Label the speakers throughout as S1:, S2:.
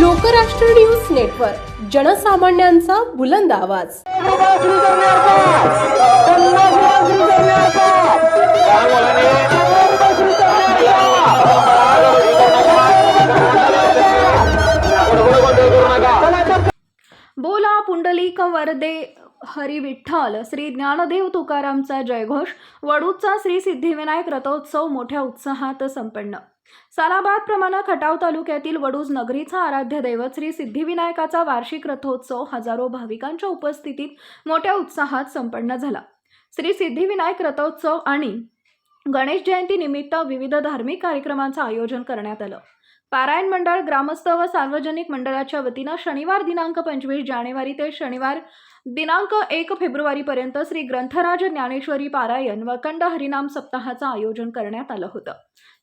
S1: Lokrashtra news network जनसामान्यांचा बुलंद आवाज.
S2: बोला पुंडलिक वरदे हरी विठ्ठल श्री ज्ञानदेव तुकारामचा जयघोष वडूचा श्री सिद्धिविनायक रथोत्सव मोठ्या उत्साहात संपन्न. सालाबाद प्रमाणे खटाव तालुक्यातील वडूज नगरीचा आराध्य दैवत श्री सिद्धिविनायकाचा वार्षिक रथोत्सव हजारो भाविकांच्या उपस्थितीत मोठ्या उत्साहात संपन्न झाला. श्री सिद्धिविनायक रथोत्सव आणि गणेश जयंती निमित्त विविध धार्मिक कार्यक्रमांचं आयोजन करण्यात आलं. पारायण मंडळ ग्रामस्थ व सार्वजनिक मंडळाच्या वतीनं शनिवार दिनांक पंचवीस जानेवारी ते शनिवार दिनांक एक फेब्रुवारीपर्यंत श्री ग्रंथराज ज्ञानेश्वरी पारायण व अखंड हरिनाम सप्ताहाचं आयोजन करण्यात आलं होतं.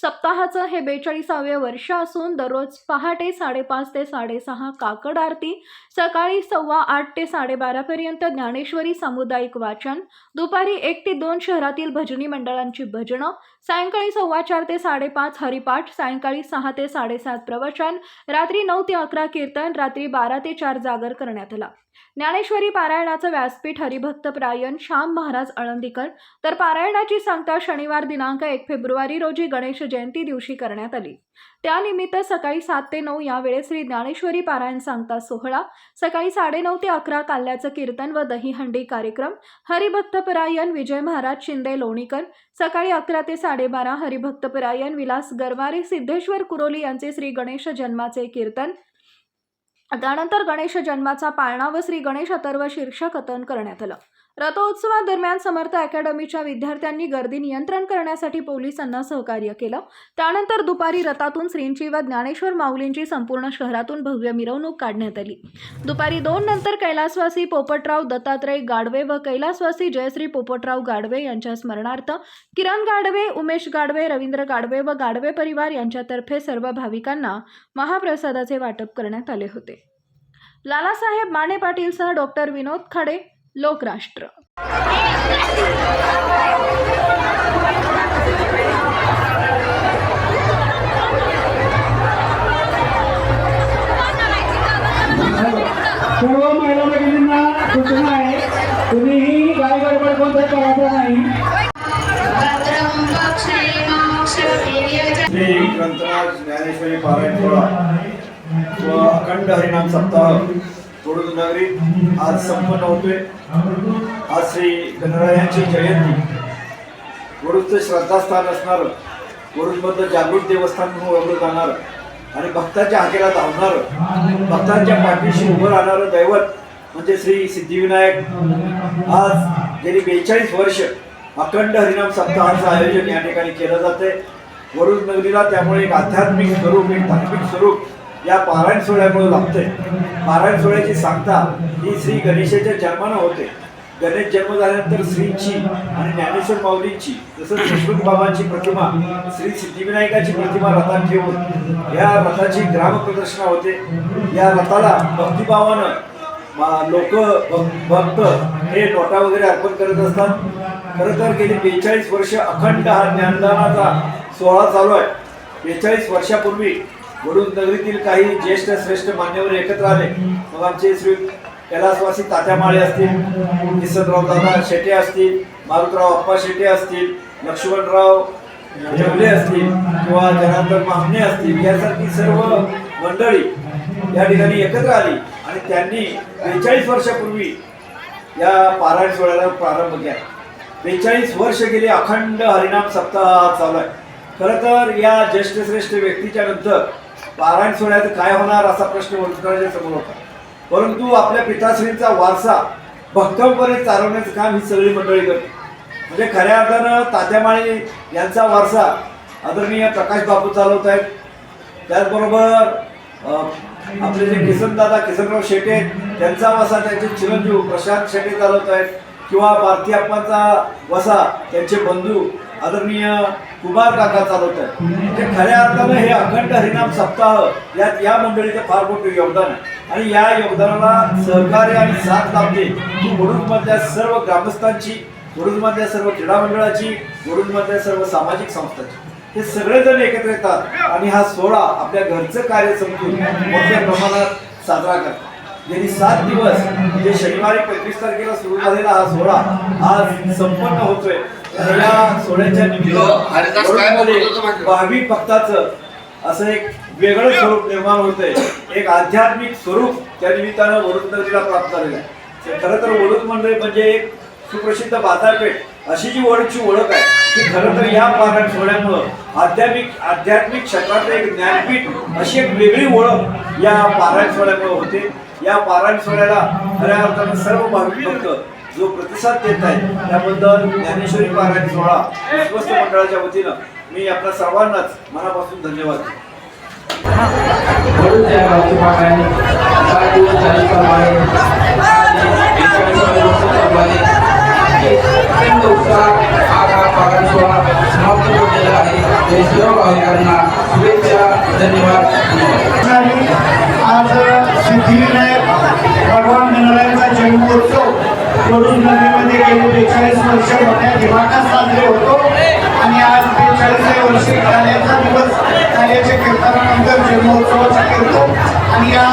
S2: सप्ताहाचं हे बेचाळीसावे वर्ष असून दररोज पहाटे साडेपाच ते साडेसहा काकड आरती सकाळी सव्वा आठ ते साडेबारापर्यंत ज्ञानेश्वरी सामुदायिक वाचन दुपारी एक ते दोन शहरातील भजनी मंडळांची भजनं सायंकाळी सव्वा चार ते साडेपाच हरिपाठ सायंकाळी सहा ते साडेसात प्रवचन रात्री नऊ ते अकरा कीर्तन रात्री बारा ते चार जागर करण्यात आला. ज्ञानेश्वरी पारायणाचं व्यासपीठ हरिभक्त प्रायण श्याम महाराज आळंदीकर तर पारायणाची सांगता शनिवार दिनांक एक फेब्रुवारी रोजी गणेश जयंती दिवशी करण्यात आली. त्यानिमित्त सकाळी सात ते नऊ या वेळेस श्री ज्ञानेश्वरी पारायण सांगता सोहळा सकाळी साडेनऊ ते अकरा काल्याचं कीर्तन व दहीहंडी कार्यक्रम हरिभक्तपरायण विजय महाराज शिंदे लोणीकर सकाळी अकरा ते साडेबारा हरिभक्तपरायण विलास गरवारे सिद्धेश्वर कुरोली यांचे श्री गणेश जन्माचे कीर्तन. त्यानंतर गणेश जन्माचा पाळणा व श्री गणेश अथर्व शीर्षक कथन करण्यात आलं. रथोत्सवादरम्यान समर्थ अकॅडमीच्या विद्यार्थ्यांनी गर्दी नियंत्रण करण्यासाठी पोलिसांना सहकार्य केलं. त्यानंतर दुपारी रथातून श्रींची व ज्ञानेश्वर माऊलींची संपूर्ण शहरातून भव्य मिरवणूक काढण्यात आली. दुपारी दोन नंतर कैलासवासी पोपटराव दत्तात्रय गाडवे व कैलासवासी जयश्री पोपटराव गाडवे यांच्या स्मरणार्थ किरण गाडवे उमेश गाडवे रवींद्र गाडवे व गाडवे परिवार यांच्यातर्फे सर्व भाविकांना महाप्रसादाचे वाटप करण्यात आले होते. लालासाहेब माने पाटीलसह डॉक्टर विनोद खाडे लोकराष्ट्र.
S3: सर्व महिला भगिनींना सूचना आहे तुम्हीही गाय गडबड कोणतं करायचं नाही.
S4: श्री ग्रंथराज ज्ञानेश्वरी पारायण व अखंड हरिनाम सप्ताह. थोडं नगरी आज संपन्न होतोय. आज श्री गणरायांची जयंती. वरुडचं श्रद्धास्थान असणार. वरुडमधलं जागृत देवस्थान म्हणून ओळखलं जाणार. आणि भक्तांच्या हाकेला धावणार. भक्तांच्या पाठीशी उभं राहणारं दैवत म्हणजे श्री सिद्धिविनायक. आज गेली बेचाळीस वर्ष अखंड हरिनाम सप्ताहाचं आयोजन या ठिकाणी केलं जातंय. वरुण नगरीला त्यामुळे एक आध्यात्मिक स्वरूप एक धार्मिक स्वरूप या पारायण सोहळ्यामुळे लाभते पारायण सोहळ्याची सांगता ही श्री गणेशाच्या जन्मानं होते. गणेश जन्म झाल्यानंतर श्रींची आणि ज्ञानेश्वर माऊलींची तसंच विष्णू बाबांची प्रतिमा श्री सिद्धिविनायकाची प्रतिमा रथात ठेवून या रथाची ग्राम प्रदर्शना होते. या रथाला भक्तिभावानं लोक भक्त हे नोटा वगैरे अर्पण करत असतात. खरं तर गेली बेचाळीस वर्ष अखंड हा ज्ञानदानाचा सोहळा चालू आहे. बेचाळीस वर्षापूर्वी वडून नगरीतील काही ज्येष्ठ श्रेष्ठ मान्यवर एकत्र आले. मग आमचे श्री कैलासवासी तात्या माळे असतील किसनराव दादा शेटे असतील मारुतराव अप्पा शेटे असतील लक्ष्मणराव जेवले असतील किंवा जनार्दन मामणे असतील यासारखी सर्व मंडळी या ठिकाणी एकत्र आली आणि त्यांनी बेचाळीस वर्षापूर्वी या पारायण सोहळ्याला प्रारंभ केला. बेचाळीस वर्ष गेली अखंड हरिनाम सप्ताह चालू आहे. खरं तर या ज्येष्ठ श्रेष्ठ व्यक्तीच्या नंतर पारायण सोहळ्यात काय होणार असा प्रश्न वंचिताच्या समोर होता. परंतु आपल्या पिताश्रींचा वारसा भक्कमपणे चालवण्याचं काम ही सगळी मंडळी करते. म्हणजे खऱ्या अर्थानं तात्यामाळी यांचा वारसा आदरणीय प्रकाश बापू चालवत आहेत. त्याचबरोबर आपले जे किसनदादा किसनराव शेटे त्यांचा वारसा त्यांचे चिरंजीव प्रशांत शेटे चालवत आहेत. किंवा भारती अप्पांचा वसा त्यांचे बंधू आदरणीय कुमार काका चालवत आहेत ते खऱ्या अर्थानं हे अखंड हरिनाम सप्ताह यात या मंडळीचं फार मोठं योगदान आहे. आणि या योगदानाला सहकार्य आणि साथ लाभते ही वडूजमधल्या सर्व ग्रामस्थांची वडूजमधल्या सर्व क्रीडा मंडळाची वडूजमधल्या सर्व सामाजिक संस्थांची. हे सगळेजण एकत्र येतात आणि हा सोहळा आपल्या घरचं कार्य समजून मोठ्या प्रमाणात साजरा करतात. गेली सात दिवस जे शनिवारी पंचवीस तारखेला सुरू झालेला हा सोहळा आज संपन्न होतोय. या सोहळ्याच्या
S5: मागे?
S4: भाविक भक्ताचं असं एक वेगळं स्वरूप निर्माण होतंय. एक आध्यात्मिक स्वरूप त्या निमित्तानं वडूद नगरीला प्राप्त झालेलं आहे. खरं तर वडूद मंडळ म्हणजे एक सुप्रसिद्ध बाजारपेठ अशी जी वडूदची ओळख आहे की खरं तर या पारायण सोहळ्यामुळं आध्यात्मिक आध्यात्मिक क्षेत्रातलं एक ज्ञानपीठ अशी एक वेगळी ओळख या पारायण सोहळ्यामुळे होते. या पारायण सोहळ्याला खऱ्या अर्थानं सर्व भाविक भक्त जो प्रतिसाद देत आहे त्याबद्दल ज्ञानेश्वरी पारायण सोहळा विश्वस्त मंडळाच्या वतीनं मी आपल्या सर्वांनाच मनापासून धन्यवाद
S3: शुभेच्छा धन्यवाद.
S6: आज सिद्धिविनायक भगवान गणरायांचा जन्मोत्सव करून नदीमध्ये गेले बेचाळीस वर्ष मोठ्या दिमाखात साजरे होतो. आणि आज बेचाळीसव्या वर्षी कार्याचा दिवस कार्याच्या कीर्तनानंतर जन्मोत्सवाचा करतो आणि या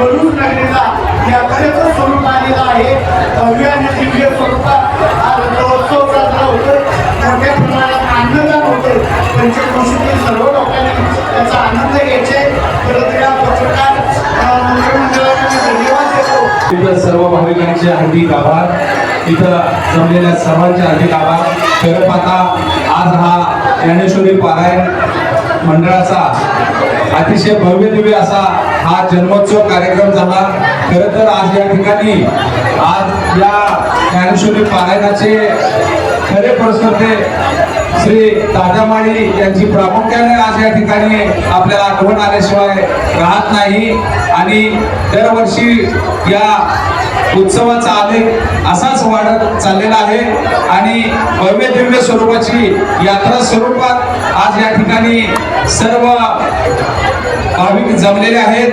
S6: वडूज नगरीला यात्रेचं स्वरूप आलेलं आहे. भव्य आणि दिव्य स्वरूपात हा रथोत्सव साजरा होतो मोठ्या प्रमाणात अन्नदान होतं पंचक्रोशीतील सर्व लोकांनी त्याचा आनंद घ्यायचे परत या पत्रकार अ, मंत्रिमंडळाला मी धन्यवाद देतो
S7: तिथं सर्व भाविकांचे हार्दिक आभार. तिथं जमलेल्या सर्वांचे हार्दिक आभार. खरं पाहता आज हा ज्ञानेश्वरी पारायण मंडळाचा अतिशय भव्य दिव्य असा हा जन्मोत्सव कार्यक्रम झाला. खरं तर आज या ठिकाणी आज या ज्ञानेश्वरी पारायणाचे खरे प्रश्नते श्री दादामाळी यांची प्रामुख्याने आज या ठिकाणी आपल्याला आठवण आल्याशिवाय राहत नाही. आणि दरवर्षी या उत्सवाचा आलेख असाच वाढत चाललेला आहे. आणि भव्य दिव्य स्वरूपाची यात्रा स्वरूपात आज या ठिकाणी सर्व भाविक जमलेले आहेत.